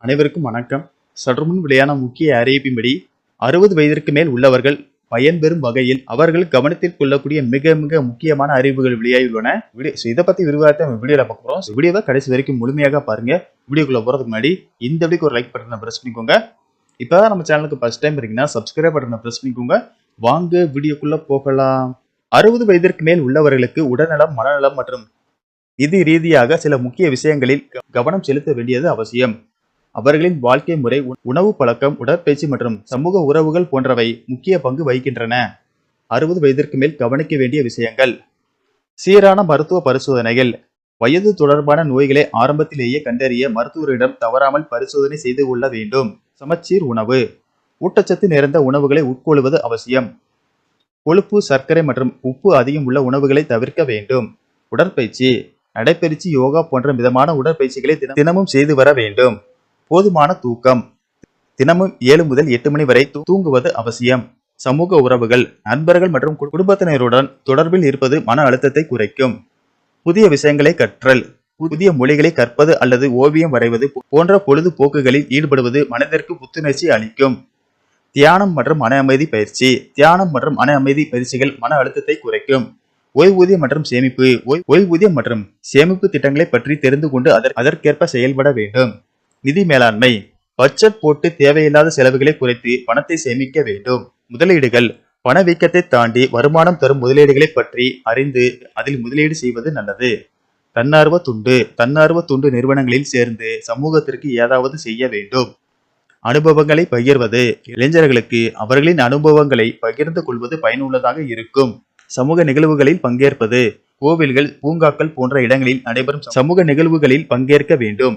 அனைவருக்கும் வணக்கம். சற்றுமுன் வெளியான முக்கிய அறிவிப்பின்படி அறுபது வயதிற்கு மேல் உள்ளவர்கள் பயன்பெறும் வகையில் அவர்கள் கவனத்தில் கொள்ளக்கூடிய மிக மிக முக்கியமான அறிவுகள் வெளியாகியுள்ளன. வீடியோ இதை பத்தி விரிவாக நம்ம வீடியோல பார்க்க போறோம். வீடியோவை கடைசி வரைக்கும் முழுமையாக பாருங்க. வீடியோக்குள்ள போறதுக்கு முன்னாடி இந்த வீடியோக்கு ஒரு லைக் பட்டனை பிரஸ் பண்ணிக்கோங்க. இப்போ நம்ம சேனலுக்கு ஃபர்ஸ்ட் டைம் இருக்கீங்கன்னா சப்ஸ்கிரைப் பட்டனை பிரஸ் பண்ணிக்கோங்க. வாங்க வீடியோக்குள்ள போகலாம். அறுபது வயதிற்கு மேல் உள்ளவர்களுக்கு உடல்நலம் மனநலம் மற்றும் இது ரீதியாக சில முக்கிய விஷயங்களில் க- கவனம் செலுத்த வேண்டியது அவசியம். அவர்களின் வாழ்க்கை முறை உணவு பழக்கம் உடற்பயிற்சி மற்றும் சமூக உறவுகள் போன்றவை முக்கிய பங்கு வகிக்கின்றன. அறுபது வயதிற்கு மேல் கவனிக்க வேண்டிய விஷயங்கள். சீரான மருத்துவ பரிசோதனைகள். வயது தொடர்பான நோய்களை ஆரம்பத்திலேயே கண்டறிய மருத்துவரிடம் தவறாமல் பரிசோதனை செய்து கொள்ள வேண்டும். சமச்சீர் உணவு. ஊட்டச்சத்து நிறைந்த உணவுகளை உட்கொள்வது அவசியம். கொழுப்பு சர்க்கரை மற்றும் உப்பு அதிகம் உள்ள உணவுகளை தவிர்க்க வேண்டும். உடற்பயிற்சி. நடைப்பயிற்சி யோகா போன்ற மிதமான உடற்பயிற்சிகளை தின- தினமும் செய்து வர வேண்டும். போதுமான தூக்கம். தினமும் ஏழு முதல் எட்டு மணி வரை தூங்குவது அவசியம். சமூக உறவுகள் நண்பர்கள் மற்றும் குடும்பத்தினருடன் தொடர்பில் இருப்பது மன அழுத்தத்தை குறைக்கும். புதிய விஷயங்களை கற்றல் புதிய மொழிகளை கற்பது அல்லது ஓவியம் வரைவது போன்ற பொழுதுபோக்குகளில் ஈடுபடுவது மனதிற்கு புத்துணர்ச்சி அளிக்கும். தியானம் மற்றும் மன அமைதி பயிற்சி. தியானம் மற்றும் மன அமைதி பயிற்சிகள் மன அழுத்தத்தை குறைக்கும். ஓய்வூதியம் மற்றும் சேமிப்பு. ஓய்வூதியம் மற்றும் சேமிப்பு திட்டங்களை பற்றி தெரிந்து கொண்டு அதற்கேற்ப செயல்பட வேண்டும். நிதி மேலாண்மை பட்ஜெட் போட்டு தேவையில்லாத செலவுகளை குறைத்து பணத்தை சேமிக்க வேண்டும். முதலீடுகள் பணவீக்கத்தை தாண்டி வருமானம் தரும் முதலீடுகளை பற்றி அறிந்து அதில் முதலீடு செய்வது நல்லது. தன்னார்வ துண்டு தன்னார்வ துண்டு நிறுவனங்களில் சேர்ந்து சமூகத்திற்கு ஏதாவது செய்ய வேண்டும். அனுபவங்களை பகிர்வது இளைஞர்களுக்கு அவர்களின் அனுபவங்களை பகிர்ந்து கொள்வது பயனுள்ளதாக இருக்கும். சமூக நிகழ்வுகளில் பங்கேற்பது கோவில்கள் பூங்காக்கள் போன்ற இடங்களில் நடைபெறும் சமூக நிகழ்வுகளில் பங்கேற்க வேண்டும்.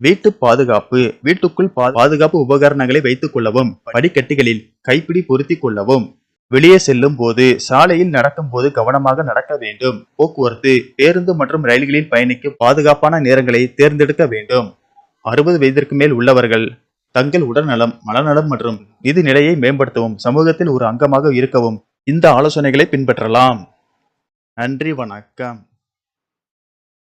வீட்டு பாதுகாப்பு வீட்டுக்குள் பா- பாதுகாப்பு உபகரணங்களை வைத்துக் கொள்ளவும் படிக்கட்டுகளில் கைப்பிடி பொருத்திக் கொள்ளவும் வெளியே செல்லும் போது சாலையில் நடக்கும் போது கவனமாக நடக்க வேண்டும். போக்குவரத்து பேருந்து மற்றும் ரயில்களில் பயணிக்க பாதுகாப்பான நேரங்களை தேர்ந்தெடுக்க வேண்டும். அறுபது வயதிற்கு மேல் உள்ளவர்கள் தங்கள் உடல்நலம் மனநலம் மற்றும் நிதி நிலையை மேம்படுத்தவும் சமூகத்தில் ஒரு அங்கமாக இருக்கவும் இந்த ஆலோசனைகளை பின்பற்றலாம். நன்றி வணக்கம்.